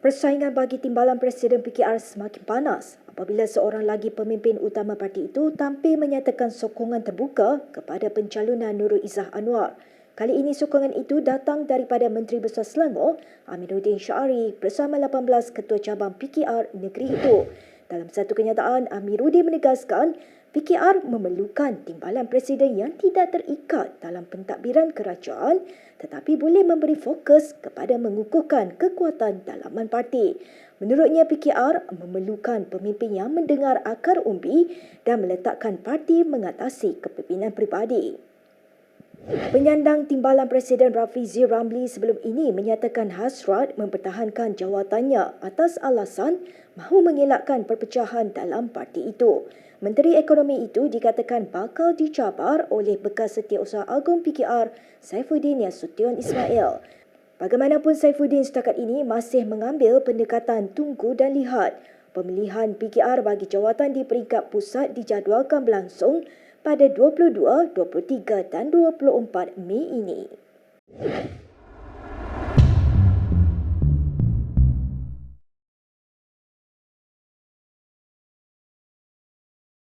Persaingan bagi timbalan Presiden PKR semakin panas apabila seorang lagi pemimpin utama parti itu tampil menyatakan sokongan terbuka kepada pencalonan Nurul Izzah Anwar. Kali ini sokongan itu datang daripada Menteri Besar Selangor Amiruddin Syari bersama 18 ketua cabang PKR negeri itu. Dalam satu kenyataan, Amiruddin menegaskan PKR memerlukan timbalan presiden yang tidak terikat dalam pentadbiran kerajaan tetapi boleh memberi fokus kepada mengukuhkan kekuatan dalaman parti. Menurutnya PKR memerlukan pemimpin yang mendengar akar umbi dan meletakkan parti mengatasi kepimpinan pribadi. Penyandang timbalan Presiden Rafizi Ramli sebelum ini menyatakan hasrat mempertahankan jawatannya atas alasan mahu mengelakkan perpecahan dalam parti itu. Menteri Ekonomi itu dikatakan bakal dicabar oleh bekas setiausaha agung PKR Saifuddin Yasution Ismail. Bagaimanapun Saifuddin setakat ini masih mengambil pendekatan tunggu dan lihat. Pemilihan PKR bagi jawatan di peringkat pusat dijadualkan berlangsung pada 22, 23 dan 24 Mei ini.